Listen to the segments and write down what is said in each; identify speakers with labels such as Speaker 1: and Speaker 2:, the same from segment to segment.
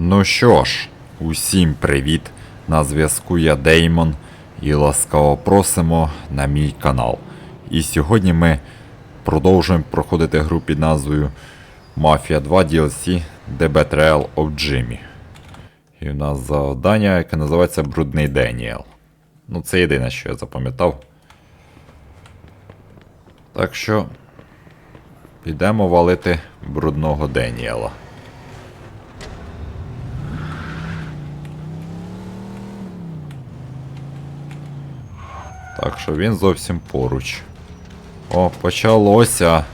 Speaker 1: Ну що ж, усім привіт! На зв'язку я Деймон і ласкаво просимо на мій канал. І сьогодні ми продовжуємо проходити гру під назвою Mafia 2 DLC The Betrayal of Jimmy. І в нас завдання, яке називається Брудний Деніел. Ну, це єдине, що я запам'ятав. Так що підемо валити брудного Деніела. Так що він зовсім поруч. О, почалося.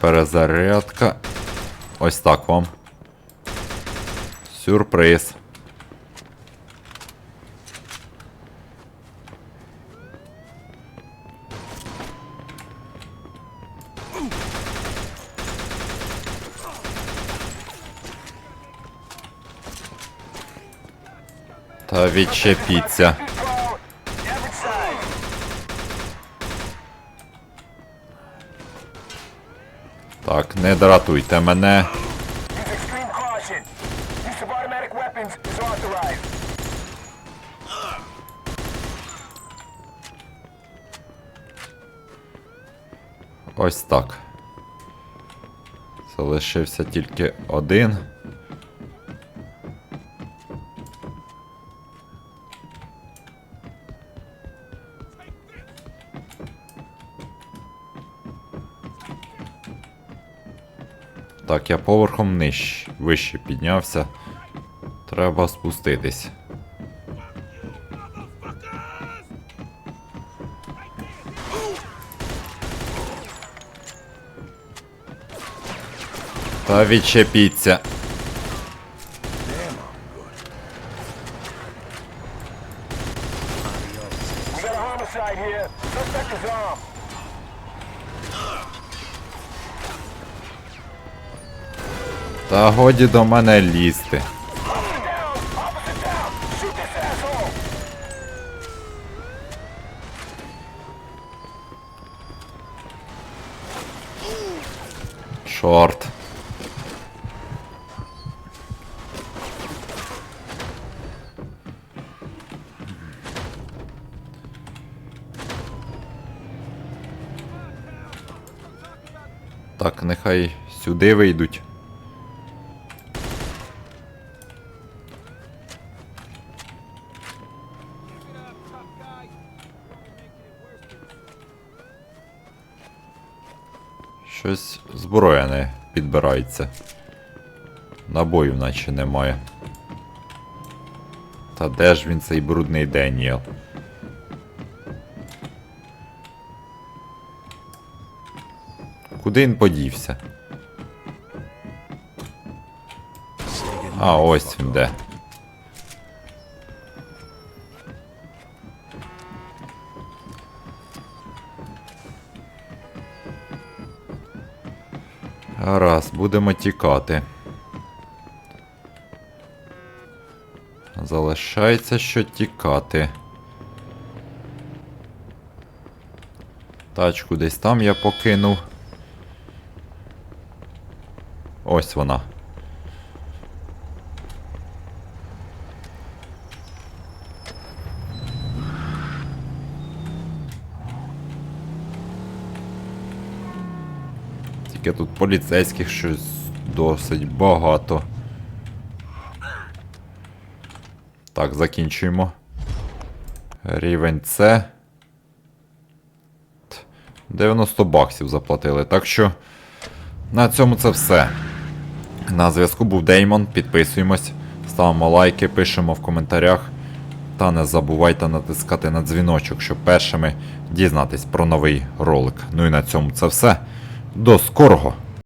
Speaker 1: Перезарядка. Ось так вам. Сюрприз. Відчепіться. Так, не дратуйте мене. Ось так. Залишився тільки один. Так, я поверхом нижче, вище піднявся. Треба спуститись. Та відчепіться.
Speaker 2: We got a homicide here.
Speaker 1: Та годі до мене лізти. Шорт. Так, нехай сюди вийдуть. Щось зброя не підбирається. Набоїв наче немає. Та де ж він цей брудний Деніел? Куди він подівся? А, ось він де. Гаразд, будемо тікати. Залишається що тікати. Тачку десь там я покинув. Ось вона. Тільки тут поліцейських щось досить багато. Так, закінчуємо. Рівень С. 90 баксів заплатили. Так що на цьому це все. На зв'язку був Деймон. Підписуємось, ставимо лайки, пишемо в коментарях. Та не забувайте натискати на дзвіночок, щоб першими дізнатись про новий ролик. Ну і на цьому це все. До скорого!